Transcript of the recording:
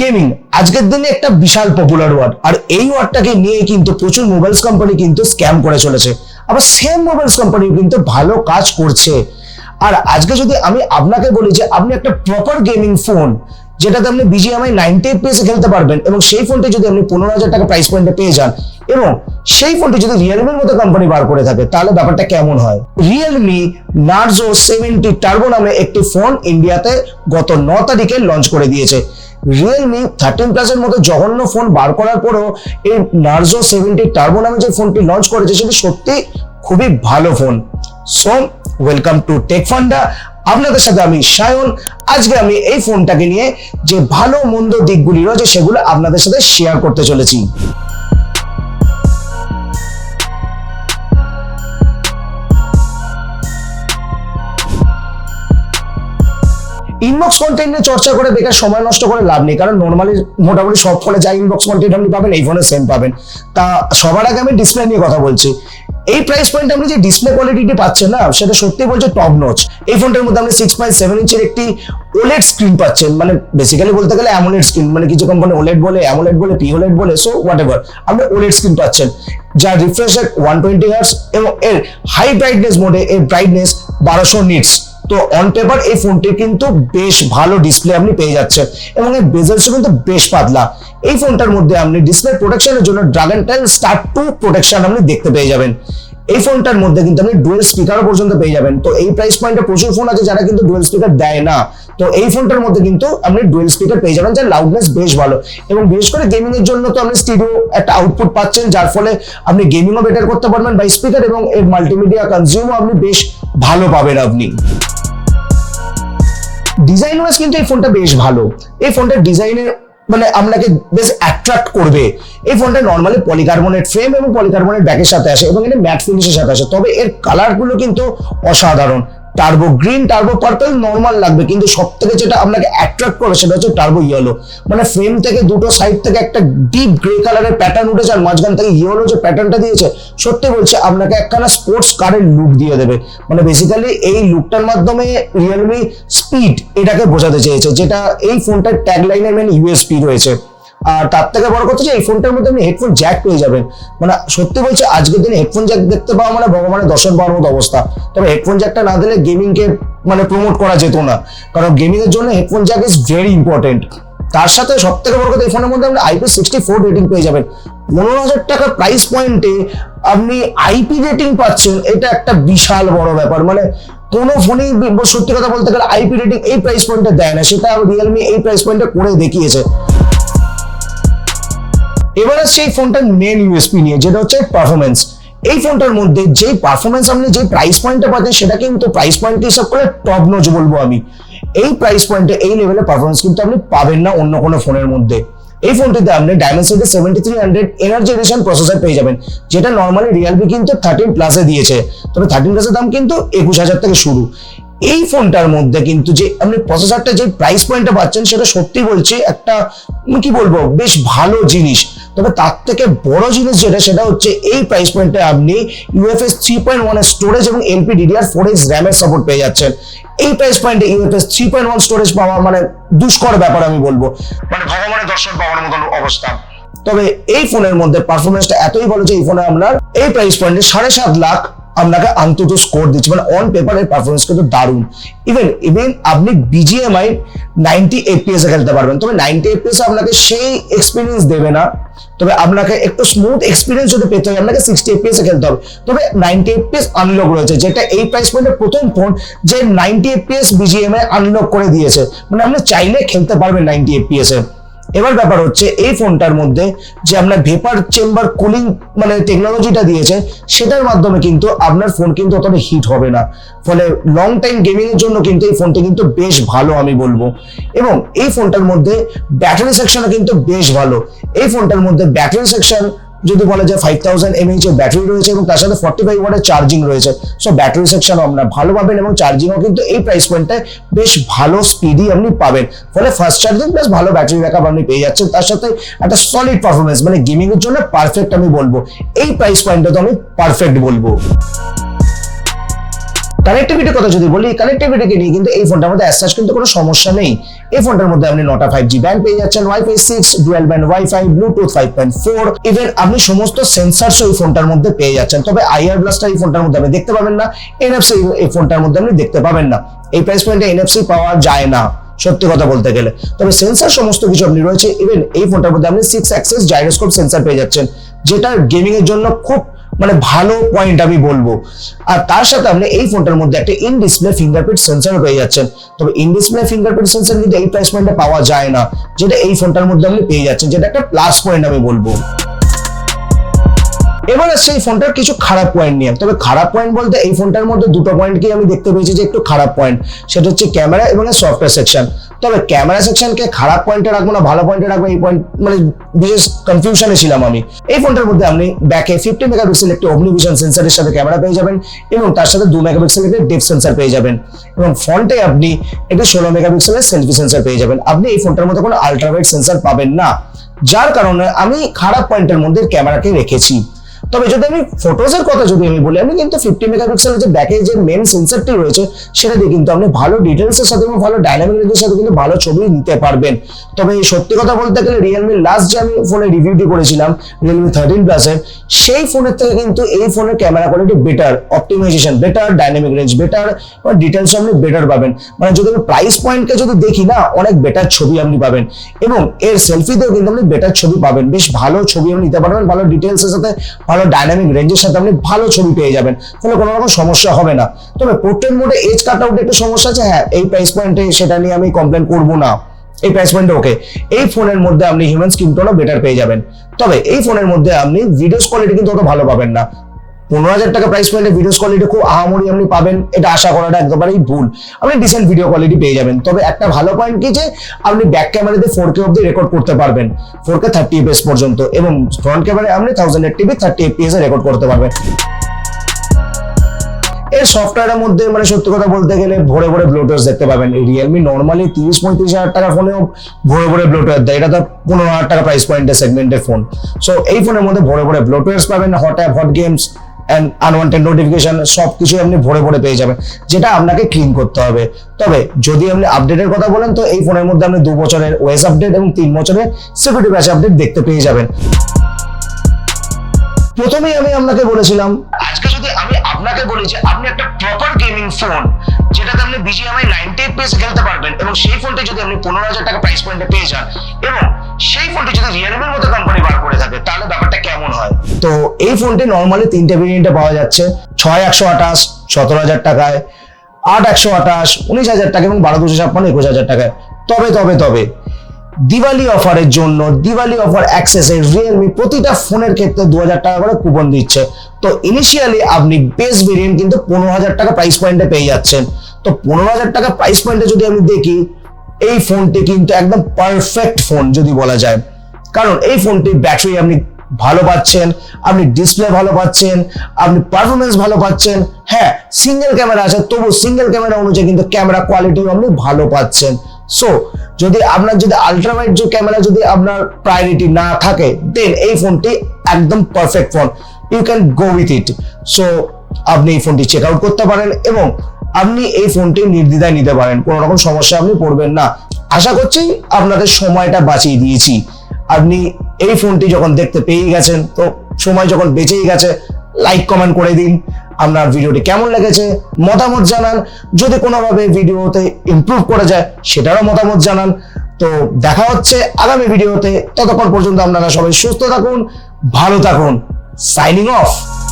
Gaming আজকের দিনে একটা বিশাল পপুলার ওয়ার্ড আর এই ওয়ার্ডটাকে নিয়ে কিন্তু প্রচুর মোবাইলস কোম্পানি কিন্তু স্ক্যাম করে চলেছে। আবার সেম মোবাইলস কোম্পানি কিন্তু ভালো কাজ করছে। আর আজকে যদি আমি আপনাকে বলি যে আপনি একটা প্রপার গেমিং ফোন যেটাতে আপনি বিজিএমআই নাইনটি এফপিএস খেলতে পারবেন, এবং সেই ফোনটি যদি আপনি পনেরো হাজার টাকা প্রাইস পয়েন্টে পেয়ে যান এবং সেই ফোনটি যদি রিয়েলমির মতো কোম্পানি বার করে থাকে, তাহলে ব্যাপারটা কেমন হয়? রিয়েলমি নার্জো সেভেন্টি টার্বো নামে একটি ফোন ইন্ডিয়াতে গত ন তারিখে লঞ্চ করে দিয়েছে। রিয়েলমি থার্টিন প্লাসের মতো জঘন্য ফোন বার করার পরেও এই নার্জো সেভেন্টি টার্বো নামে যে ফোনটি লঞ্চ করেছে, সেটি সত্যি খুবই ভালো phone so welcome to Tech Funda আপনাদের সাথে আমি সায়ন। আজকে আমি এই ফোনটাকে নিয়ে যে ভালো মন্দ দিকগুলি রয়েছে, সেগুলো আপনাদের সাথে শেয়ার করতে চলেছি। ইনবক্স কন্টেন্ট নিয়ে চর্চা করে বেকার সময় নষ্ট করে লাভ নেই, কারণ নর্মালি মোটামুটি সব ফোনে যা ইনবক্স কন্টেন্ট আপনি পাবেন, এই ফোনে সেম পাবেন। তা সবার আগে আমি ডিসপ্লে নিয়ে কথা বলছি। এই প্রাইস পয়েন্ট আপনি যে ডিসপ্লে কোয়ালিটিটি পাচ্ছেন না, সেটা সত্যি বলছে টপ নচ এই ফোনটার মধ্যে আপনি সিক্স পয়েন্ট সেভেন ইঞ্চের একটি ওলেড স্ক্রিন পাচ্ছেন মানে বেসিক্যালি বলতে গেলে অ্যামোলেড স্ক্রিন মানে কিছু কোম্পানি ওলেড বলে অ্যামোলেড বলে পি ওলেড বলে সো হোয়াট এভার আপনি ওলেড স্ক্রিন পাচ্ছেন। যার refresh rate one twenty hertz এবং এর হাই ব্রাইটনেস মোডে এর ব্রাইটনেস বারোশো নিটস তো অন পেপার এই ফোনটি কিন্তু বেশ ভালো ডিসপ্লে আপনি পেয়ে যাচ্ছেন এবং এর বেজেলসও কিন্তু বেশ পাতলা। এই ফোনটার মধ্যে আপনি ডিসপ্লে প্রোটেকশনের জন্য Dragon Trail Star two protection আপনি দেখতে পেয়ে যাবেন। এই ফোনটার মধ্যে কিন্তু আপনি ডুয়েল স্পিকারও পর্যন্ত পেয়ে যাবেন। তো এই প্রাইস পয়েন্টে প্রচুর ফোন আছে যারা কিন্তু ডুয়েল স্পিকার দেয় না। তো এই ফোনটার মধ্যে কিন্তু আপনি ডুয়েল স্পিকার পেয়ে যাবেন, যার লাউডনেস বেশ ভালো। এবং বিশেষ করে গেমিং এর জন্য তো আপনি স্টুডিও একটা আউটপুট পাচ্ছেন, যার ফলে আপনি গেমিংও বেটার করতে পারবেন বাই স্পিকার এবং এর মাল্টিমিডিয়া কনজিউমও আপনি বেশ ভালো পাবেন আপনি। ডিজাইন ওয়াইজ কিন্তু এই ফোনটা বেশ ভালো। এই ফোনটার ডিজাইনের মানে আপনাকে বেশ অ্যাট্রাক্ট করবে। এই ফোনটা নর্মালি পলিকার্বনেট ফ্রেম এবং পলিকার্বনেট ব্যাকের সাথে আসে এবং এটা ম্যাট ফিনিশের সাথে আসে। তবে এর কালারগুলো কিন্তু অসাধারণ। Turbo green turbo purple normal লাগবে। কিন্তু সব থেকে যেটা আপনাকে অ্যাট্রাক্ট করে সেটা হচ্ছে টার্বো ইয়েলো মানে ফ্রেম থেকে দুটো সাইড থেকে একটা ডিপ গ্রে কালারের প্যাটার্ন উঠেছে আর মাঝখান থেকে ইয়েলো যে প্যাটার্নটা দিয়েছে, সত্যি বলছে আপনাকে একখানা স্পোর্টস কারের লুক দিয়ে দেবে। মানে বেসিক্যালি এই লুকটার মাধ্যমে রিয়েলমি স্পিড এটাকে বোঝাতে চেয়েছে, যেটা এই ফোনটার ট্যাগলাইনের মেন ইউএসপি রয়েছে। আর তার থেকে বড় কথা যে এই ফোনটার মধ্যে আপনি হেডফোন জ্যাক পেয়ে যাবেন। মানে সত্যি বলছি, আজকের দিনে হেডফোন জ্যাক দেখতে পাওয়া মানে ভগবানের দর্শন পাওয়ার মতো অবস্থা। তবে হেডফোন জ্যাকটা না দিলে গেমিংকে মানে প্রমোট করা যেত না। কারণ গেমিং এর জন্য headphone jack is very important তার সাথে সব থেকে বড় কথা এই ফোনের মধ্যে আপনি আইপি সিক্সটি ফোর রেটিং পেয়ে যাবেন। পনেরো হাজার টাকার প্রাইস পয়েন্টে আপনি আইপি রেটিং পাচ্ছেন, এটা একটা বিশাল বড় ব্যাপার। মানে কোনো ফোনেই সত্যি কথা বলতে গেলে আইপি রেটিং এই প্রাইস পয়েন্টে দেয় না, সেটা রিয়েলমি এই প্রাইস পয়েন্টে করে দেখিয়েছে। এবার আসছে এই ফোনটার মেন ইউএসপি নিয়ে, যেটা হচ্ছে পারফরমেন্স এই ফোনটার মধ্যে যে পারফরমেন্স আপনি যে প্রাইস পয়েন্টে পাচ্ছেন সেটা কিন্তু প্রাইস পয়েন্ট হিসাব করে টপ নচ বলব আমি। এই প্রাইস পয়েন্টে এই লেভেলের পারফরমেন্স কিন্তু আপনি পাবেন না অন্য কোনো ফোনের মধ্যে। এই ফোনটিতে আপনি Dimensity seventy three hundred energy edition processor পেয়ে যাবেন, যেটা নর্মালি রিয়েলমি কিন্তু থার্টিন প্লাসে দিয়েছে। তবে থার্টিন প্লাসের দাম কিন্তু একুশ হাজার থেকে শুরু। এই ফোনটার মধ্যে কিন্তু যে আপনি প্রসেসরটা যে প্রাইস পয়েন্টটা পাচ্ছেন, সেটা সত্যি বলছি একটা কি বলব, বেশ ভালো জিনিস। তবে তার থেকে বড় জিনিস যেটা, সেটা হচ্ছে এই প্রাইস পয়েন্টে আপনি ইউএফএস থ্রি পয়েন্ট ওয়ানের স্টোরেজ এবং এলপি ডিডিআর ফোর এক্স র্যামের সাপোর্ট পেয়ে যাচ্ছেন। এই price point UFS three point one storage পাওয়া মানে দুষ্কর ব্যাপার আমি বলব। মানে ভগবানের দর্শন পাওয়ার মতন অবস্থা। তবে এই ফোনের মধ্যে পারফরমেন্সটা এতই ভালো যে এই ফোনে আপনার এই প্রাইস পয়েন্টে সাড়ে সাত লাখ আপনাকে আন্তত স্কোর দিচ্ছে। মানে অন পেপারের পারফরমেন্স কিন্তু দারুণ। ইভেন ইভেন আপনি বিজিএমআই নাইনটি এফপিএস এ খেলতে পারবেন। তবে নাইনটি এফপিএস আপনাকে সেই এক্সপিরিয়েন্স দেবে না। তবে আপনাকে একটু স্মুথ এক্সপিরিয়েন্স যদি পেতে হয়, আপনাকে সিক্সটি এফপিএস এ খেলতে হবে। তবে নাইনটি এফপিএস আনলক রয়েছে, যেটা এই প্রাইস পয়েন্টের প্রথম ফোন যে নাইনটি এফপিএস বিজিএমআই আনলক করে দিয়েছে। মানে আপনি চাইলে খেলতে পারবেন নাইনটি এফপিএস এ। এবার ব্যাপার হচ্ছে, এই ফোনটার মধ্যে যে আপনার ভেপার চেম্বার কুলিং মানে টেকনোলজিটা দিয়েছে, সেটার মাধ্যমে কিন্তু আপনার ফোন কিন্তু অতটা হিট হবে না। ফলে লং টাইম গেমিং এর জন্য কিন্তু এই ফোনটা কিন্তু বেশ ভালো আমি বলব। এবং এই ফোনটার মধ্যে ব্যাটারি সেকশনও কিন্তু বেশ ভালো। এই ফোনটার মধ্যে ব্যাটারি সেকশন যদি বলা যায় ফাইভ থাউজেন্ড এমএইচ এর ব্যাটারি রয়েছে এবং তার সাথে ফর্টি ফাইভ ওয়াটের চার্জিং রয়েছে। সো ব্যাটারি সেকশন আপনার ভালো পাবেন এবং চার্জিংও কিন্তু এই প্রাইস পয়েন্টে বেশ ভালো স্পিডই আপনি পাবেন। ফলে ফার্স্ট চার্জিং প্লাস ভালো ব্যাটারি ব্যাকআপ আপনি পেয়ে যাচ্ছেন। তার সাথে একটা সলিড পারফরমেন্স মানে গেমিংয়ের জন্য পারফেক্ট আমি বলব। এই প্রাইস পয়েন্টটা তো আমি পারফেক্ট বলব। কানেক্টিভিটির কথা যদি বলি কানেক্টিভিটিকে নিয়ে কিন্তু এই ফোনটার মধ্যে অ্যাসাচ কিন্তু কোনো সমস্যা নেই। এই ফোনটার মধ্যে আপনি নটা ফাইভ জি ব্যান্ড পেয়ে যাচ্ছেন WiFi six dual band WiFi Bluetooth five point four even আপনি সমস্ত সেন্সার্স এই ফোনটার মধ্যে পেয়ে যাচ্ছেন। তবে আইআর ব্লাস্টার এই ফোনটার মধ্যে আপনি দেখতে পাবেন না এনএফসি এই ফোনটার মধ্যে আপনি দেখতে পাবেন না। এই প্রাইস পয়েন্টে এনএফসি পাওয়া যায় না, সত্যি কথা বলতে গেলে। তবে সেন্সার সমস্ত কিছু আপনি রয়েছে ইভেন এই ফোনটার মধ্যে আপনি সিক্স অ্যাক্সেস জাইরোস্কোপ সেন্সার পেয়ে যাচ্ছেন, যেটা গেমিং এর জন্য খুব মানে ভালো পয়েন্ট আমি বলব। আর তার সাথে আপনি এই ফোনটার মধ্যে একটা ইন ডিসপ্লে ফিঙ্গারপ্রিন্ট সেন্সর পেয়ে যাচ্ছেন। তবে ইন ডিসপ্লে ফিঙ্গারপ্রিন্ট সেন্সর কিন্তু এই প্রাইস পয়েন্টে পাওয়া যায় না, যেটা এই ফোনটার মধ্যে আপনি পেয়ে যাচ্ছেন, যেটা একটা প্লাস পয়েন্ট আমি বলব। এবার আসছে এই ফোনটার কিছু খারাপ পয়েন্ট নিয়ে। তবে খারাপ পয়েন্ট বলতে এই ফোনটার মধ্যে দুটো পয়েন্টকেই আমি দেখতে পেয়েছি যে একটু খারাপ পয়েন্ট সেটা হচ্ছে ক্যামেরা এবং সফটওয়্যার সেকশন তবে ক্যামেরা সেকশনকে খারাপ পয়েন্টে রাখব না, ভালো পয়েন্টে রাখব, এই পয়েন্ট মানে বিশেষ কনফিউশনে ছিলাম আমি। এই ফোনটার মধ্যে আপনি ব্যাকে ফিফটি মেগাপিক্সেল একটি অগ্নিভিশন সেন্সারের সাথে ক্যামেরা পেয়ে যাবেন এবং তার সাথে দু মেগাপিক্সেল একটি ডেপ সেন্সার পেয়ে যাবেন। এবং ফ্রন্টে আপনি একটি ষোলো মেগাপিক্সেলের সেলফি সেন্সার পেয়ে যাবেন। আপনি এই ফোনটার মধ্যে কোনো আলট্রাওয়াইড সেন্সার পাবেন না। যার কারণে আমি খারাপ পয়েন্টের মধ্যে ক্যামেরাকে রেখেছি। তবে যদি আমি ফটোজের কথা যদি আমি বলি, আমি কিন্তু ফিফটি মেগাপিক্সেলের যে ব্যাকে যে মেন সেন্সারটি রয়েছে, সেটা দিয়ে কিন্তু আপনি ভালো ডিটেলস এর সাথে এবং ভালো ডাইনামিক রেঞ্জের সাথে কিন্তু ভালো ছবি নিতে পারবেন। তবে এই সত্যি কথা বলতে গেলে রিয়েলমি লাস্ট যে আমি ফোনে রিভিউটি করেছিলাম রিয়েলমি থার্টিন প্লাসের সেই ফোনের থেকে কিন্তু এই ফোনের camera quality better optimization better dynamic range better বা ডিটেলস আপনি বেটার পাবেন। মানে যদি আমি প্রাইস পয়েন্টকে যদি দেখি না, অনেক বেটার ছবি আপনি পাবেন। এবং এর সেলফিতেও কিন্তু আপনি বেটার ছবি পাবেন। বেশ ভালো ছবি আপনি নিতে পারবেন, ভালো ডিটেলস এর সাথে, ভালো ডাইনামিক রেঞ্জের সাথে আপনি ভালো ছবি পেয়ে যাবেন, ফলে কোনো রকম সমস্যা হবে না। তবে পোর্ট্রেট মোডে এজ কাট আউট একটা সমস্যা আছে? হ্যাঁ এই প্রাইস পয়েন্টে সেটা নিয়ে আমি কমপ্লেন করব না। এই প্রাইস পয়েন্টে ওকে এই ফোনের মধ্যে আপনি হিউম্যান স্কিন টোনও বেটার পেয়ে যাবেন। তবে এই ফোনের মধ্যে আপনি ভিডিওস কোয়ালিটি কিন্তু অত ভালো পাবেন না। পনেরো হাজার টাকা প্রাইস পয়েন্টে ভিডিওস কোয়ালিটি খুব আহামরি আপনি পাবেন, এটা আশা করাটা একেবারেই ভুল। আপনি ডিসেন্ট ভিডিও কোয়ালিটি পেয়ে যাবেন। তবে একটা ভালো পয়েন্ট কি যে, আপনি ব্যাক ক্যামেরাতে ফোর কে অব্দি রেকর্ড করতে পারবেন। ফোর কে থার্টি পর্যন্ত এবং ফ্রন্ট আপনি thousand eight TV thirty record করতে পারবেন। এর সফটওয়্যারের মধ্যে মানে সত্যি কথা বলতে গেলে ভরে ভরে ব্লোটার্স দেখতে পাবেন। রিয়েলমি নর্মালি তিরিশ, পঁয়ত্রিশ হাজার টাকা ফোনেও ভরে ভরে ব্লোটার দেয়। এটা তো পনেরো হাজার টাকা প্রাইস পয়েন্টের সেগমেন্টের ফোন সো এই ফোনের মধ্যে ভরে ভরে ব্লোটার্স পাবেন hot app hot games and unwanted notification সব কিছু আপনি ভরে ভরে পেয়ে যাবেন, যেটা আপনাকে ক্লিন করতে হবে। তবে যদি আপনি আপডেটের কথা বলেন, তো এই ফোনের মধ্যে আপনি দু বছরের ওয়েস আপডেট এবং তিন বছরের সিকিউরিটি ব্যাচ আপডেট দেখতে পেয়ে যাবেন। প্রথমেই আমি আপনাকে বলেছিলাম, আজকে যদি আমি আপনাকে বলি যে আপনি একটা প্রপার গেমিং ফোন যেটাতে আপনি বিজিএমআই নাইনটি এফপিএস খেলতে পারবেন এবং সেই ফোনটি যদি আপনি পনেরো হাজার টাকা প্রাইস পয়েন্টে পেয়ে যান এবং সেই ফোনটি যদি রিয়েলমির মতো কোম্পানি বার করে থাকে, তাহলে ব্যাপারটা কেমন হয়? তো এই ফোনটি নর্মালি তিনটে ভেরিয়েন্টে পাওয়া যাচ্ছে। ছয় একশো আঠাশ, সতেরো হাজার টাকায়, আট একশো আঠাশ, উনিশ হাজার টাকা এবং বারো দুশো ছাপ্পান্ন, একুশ হাজার টাকায়। তবে তবে তবে দিওয়ালি অফারের জন্য, দিওয়ালি অফার অ্যাক্সেসে রিয়েলমি প্রতিটা ফোনের ক্ষেত্রে দু হাজার টাকা করে কুপন দিচ্ছে। তো ইনিশিয়ালি আপনি বেস ভেরিয়েন্ট কিন্তু পনেরো হাজার টাকা প্রাইস পয়েন্টে পেয়ে যাচ্ছেন। তো পনেরো হাজার টাকা প্রাইস পয়েন্টে যদি আমি দেখি, এই ফোনটি কিন্তু একদম পারফেক্ট ফোন যদি বলা যায়। কারণ এই ফোনটির ব্যাটারি আপনি ভালো পাচ্ছেন, আপনি ডিসপ্লে ভালো পাচ্ছেন, আপনি পারফরমেন্স ভালো পাচ্ছেন। হ্যাঁ সিঙ্গেল ক্যামেরা আছে তবু সিঙ্গেল ক্যামেরা অনুযায়ী কিন্তু ক্যামেরা কোয়ালিটিও আপনি ভালো পাচ্ছেন। সো যদি আপনার যদি আলট্রাওয়াইড যে ক্যামেরা যদি আপনার প্রায়োরিটি না থাকে দেন এই ফোনটি একদম perfect phone you can go with it so আপনি এই ফোনটি চেক আউট করতে পারেন এবং আপনি এই ফোনটি নির্দ্বিধায় নিতে পারেন। কোনো রকম সমস্যা আপনি পড়বেন না। আশা করছি আপনাদের সময়টা বাঁচিয়ে দিয়েছি। আপনি এই ফোনটি যখন দেখতে পেয়ে গেছেন, তো সময় যখন বেঁচেই গেছে লাইক কমেন্ট করে দিন। আপনার ভিডিওটি কেমন লেগেছে মতামত জানান। যদি কোনোভাবে ভিডিওতে ইমপ্রুভ করা যায়, সেটারও মতামত জানান। তো দেখা হচ্ছে আগামী ভিডিওতে। ততক্ষণ পর্যন্ত আপনারা সবাই সুস্থ থাকুন, ভালো থাকুন। signing off.